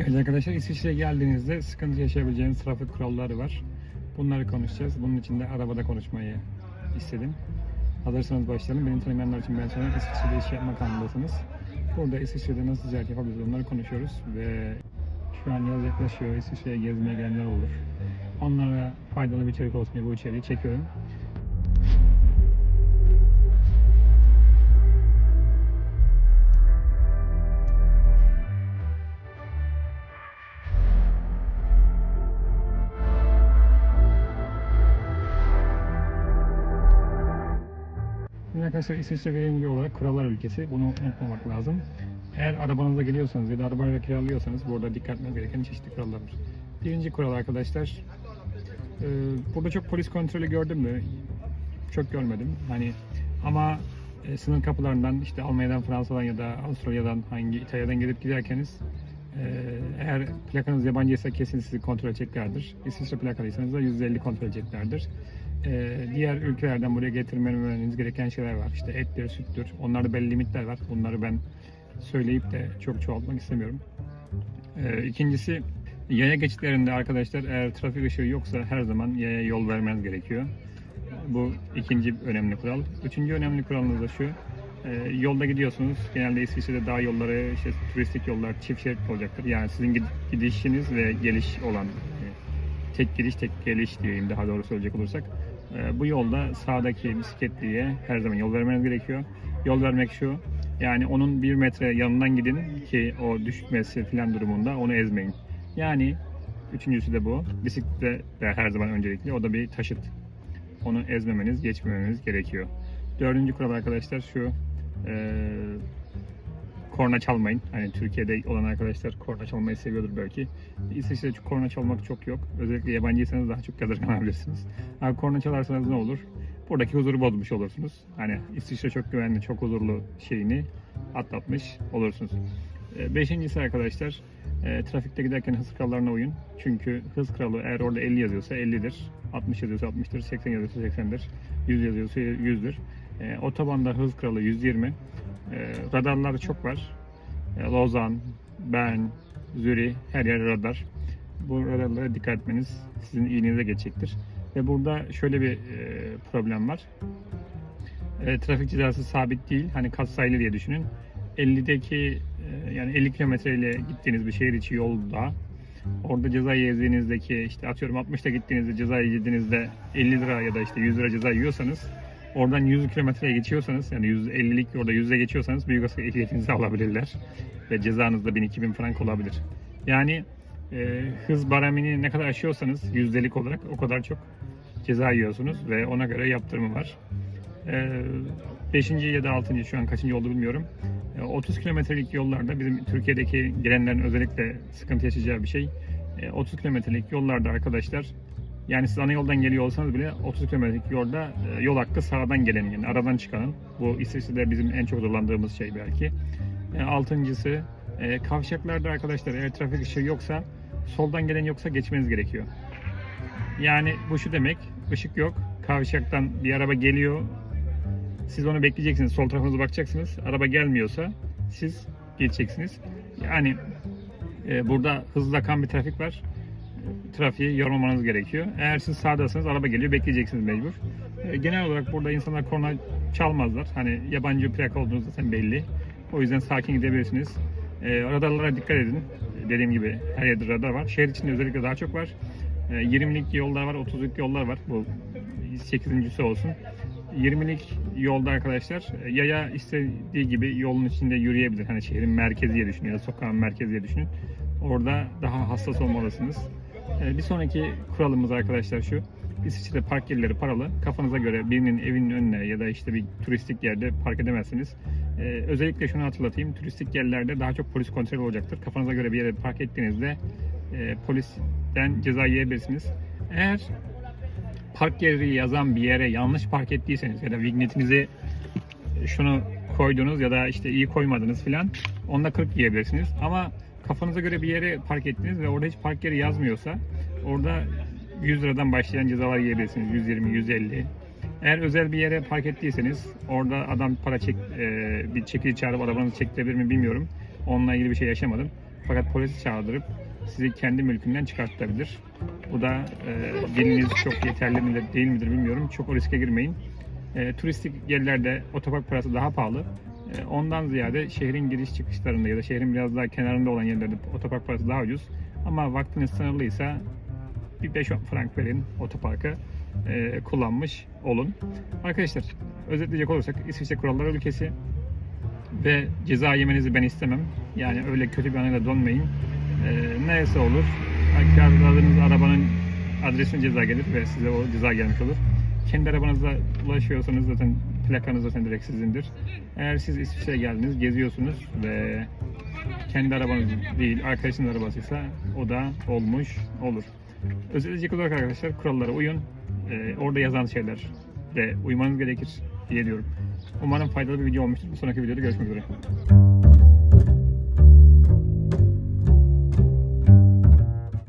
Evet arkadaşlar İsviçre'ye geldiğinizde sıkıntı yaşayabileceğiniz trafik kuralları var. Bunları konuşacağız. Bunun için de arabada konuşmayı istedim. Hazırsanız başlayalım. Beni tanımayanlar için ben sonra İsviçre'de iş yapma kanalındasınız. Burada İsviçre'de nasıl ticaret yapabiliriz onları konuşuyoruz ve şu an yaz yaklaşıyor. İsviçre'ye gezmeye gelenler olur. Onlara faydalı bir içerik olsun diye bu içeriği çekiyorum. Arkadaşlar İsviçre dediğim gibi olarak kurallar ülkesi. Bunu unutmamak lazım. Eğer arabanızla geliyorsanız ya da arabayla kiralıyorsanız burada dikkat etmeniz gereken çeşitli kurallar var. Birinci kural arkadaşlar. e, burada çok polis kontrolü gördüm mü? Çok görmedim. Hani ama e, sınır kapılarından işte Almanya'dan, Fransa'dan ya da Avustralya'dan hangi İtalya'dan gelip giderkeniz e, eğer plakanız yabancıysa kesin sizi kontrol edeceklerdir. İsviçre plakalıysanız da %50 kontrol edeceklerdir. Ee, diğer ülkelerden buraya getirmemeniz gereken şeyler var. İşte ettir, süttür. Onlarda belli limitler var. Bunları ben söyleyip de çok çoğaltmak istemiyorum. Ee, ikincisi yaya geçitlerinde arkadaşlar eğer trafik ışığı yoksa her zaman yaya yol vermeniz gerekiyor. Bu ikinci önemli kural. Üçüncü önemli kuralımız da şu. Ee, yolda gidiyorsunuz. Genelde İsviçre'de dağ yolları, işte turistik yollar çift şerit olacaktır. Yani sizin gid- gidişiniz ve geliş olan e, tek giriş tek geliş diyeyim daha doğru söyleyecek olursak. Ee, bu yolda sağdaki bisikletliye her zaman yol vermeniz gerekiyor. Yol vermek şu. Yani onun bir metre yanından gidin ki o düşmesi filan durumunda onu ezmeyin. Yani üçüncüsü de bu. Bisiklet de her zaman öncelikli. O da bir taşıt. Onu ezmemeniz, geçmemeniz gerekiyor. Dördüncü kural arkadaşlar şu. Ee, korna çalmayın. Hani Türkiye'de olan arkadaşlar korna çalmayı seviyordur belki. İsviçre'de çok korna çalmak çok yok. Özellikle yabancıysanız daha çok yadırganabilirsiniz. Ama korna çalarsanız ne olur? Buradaki huzuru bozmuş olursunuz. Hani İsviçre çok güvenli, çok huzurlu şeyini atlatmış olursunuz. Ee, Beşincisi arkadaşlar, e, trafikte giderken hız kurallarına uyun. Çünkü hız kuralı eğer orada 50 yazıyorsa 50'dir, 60 yazıyorsa 60'tır, 80 yazıyorsa 80'dir, 100 yazıyorsa 100'dür. E, otobanda hız kuralı 120. E, radarlar çok var. Lozan, Bern, Zürih, her yer radar. Bu radarlara dikkat etmeniz sizin iyiliğinize geçecektir. Ve burada şöyle bir e, problem var. E, trafik cezası sabit değil. Hani katsayılı diye düşünün. 50'deki e, yani 50 kilometre ile gittiğiniz bir şehir içi yolda orada ceza yediğinizdeki işte atıyorum 60'ta gittiğinizde ceza yediğinizde 50 lira ya da işte 100 lira ceza yiyorsanız oradan 100 kilometreye geçiyorsanız yani 150'lik orada 100'e geçiyorsanız büyük olasılıkla ehliyetinizi alabilirler ve cezanız da 1000-2000 frank olabilir. Yani e, hız baremini ne kadar aşıyorsanız yüzdelik olarak o kadar çok ceza yiyorsunuz ve ona göre yaptırımı var. E, beşinci ya da altıncı şu an kaçıncı oldu bilmiyorum. E, 30 kilometrelik yollarda bizim Türkiye'deki gelenlerin özellikle sıkıntı yaşayacağı bir şey. E, 30 kilometrelik yollarda arkadaşlar yani siz ana yoldan geliyor olsanız bile 30 kilometrelik yolda e, yol hakkı sağdan gelenin yani aradan çıkanın. Bu İsviçre'de bizim en çok zorlandığımız şey belki. E, altıncısı e, kavşaklarda arkadaşlar eğer trafik ışığı yoksa soldan gelen yoksa geçmeniz gerekiyor. Yani bu şu demek ışık yok kavşaktan bir araba geliyor siz onu bekleyeceksiniz sol tarafınıza bakacaksınız araba gelmiyorsa siz geçeceksiniz. Yani burada hızlı akan bir trafik var trafiği yormamanız gerekiyor. Eğer siz sağdasınız araba geliyor bekleyeceksiniz mecbur. E, Genel olarak burada insanlar korna çalmazlar. Hani yabancı plaka olduğunuz zaten belli. O yüzden sakin gidebilirsiniz. E, radarlara dikkat edin. Dediğim gibi her yerde radar var. Şehir içinde özellikle daha çok var. E, 20'lik yollar var, 30'lık yollar var. Bu 8.si olsun. 20'lik yolda arkadaşlar e, yaya istediği gibi yolun içinde yürüyebilir. Hani şehrin merkezi diye düşünün ya da sokağın merkezi diye düşünün. Orada daha hassas olmalısınız. Ee, Bir sonraki kuralımız arkadaşlar şu. İsviçre'de park yerleri paralı. Kafanıza göre birinin evinin önüne ya da işte bir turistik yerde park edemezsiniz. Ee, özellikle şunu hatırlatayım. Turistik yerlerde daha çok polis kontrolü olacaktır. Kafanıza göre bir yere park ettiğinizde e, polisten ceza yiyebilirsiniz. Eğer park yeri yazan bir yere yanlış park ettiyseniz ya da vignetinizi şunu koydunuz ya da işte iyi koymadınız filan onda 40 yiyebilirsiniz. Ama kafanıza göre bir yere park ettiniz ve orada hiç park yeri yazmıyorsa orada 100 liradan başlayan cezalar yiyebilirsiniz. 120, 150. Eğer özel bir yere park ettiyseniz orada adam para çek, e, bir çekici çağırıp arabanızı çektirebilir mi bilmiyorum. Onunla ilgili bir şey yaşamadım. Fakat polisi çağırdırıp sizi kendi mülkünden çıkartabilir. Bu da e, diliniz çok yeterli midir değil midir bilmiyorum. Çok o riske girmeyin. E, turistik yerlerde otopark parası daha pahalı. E, ondan ziyade şehrin giriş çıkışlarında ya da şehrin biraz daha kenarında olan yerlerde otopark parası daha ucuz. Ama vaktiniz sınırlıysa bir 5-10 frank verin otoparka e, kullanmış olun. Arkadaşlar özetleyecek olursak İsviçre kuralları ülkesi ve ceza yemenizi ben istemem. Yani öyle kötü bir anıyla donmayın. E, neyse olur. Kiraladığınız arabanın adresine ceza gelir ve size o ceza gelmiş olur. Kendi arabanızla ulaşıyorsanız zaten plakanız zaten direkt sizindir. Eğer siz İsviçre'ye geldiniz, geziyorsunuz ve kendi arabanız değil, arkadaşınız arabasıysa o da olmuş olur. Özetleyecek olarak arkadaşlar kurallara uyun. Ee, orada yazan şeyler ve uymanız gerekir diye diyorum. Umarım faydalı bir video olmuştur. Bir sonraki videoda görüşmek üzere.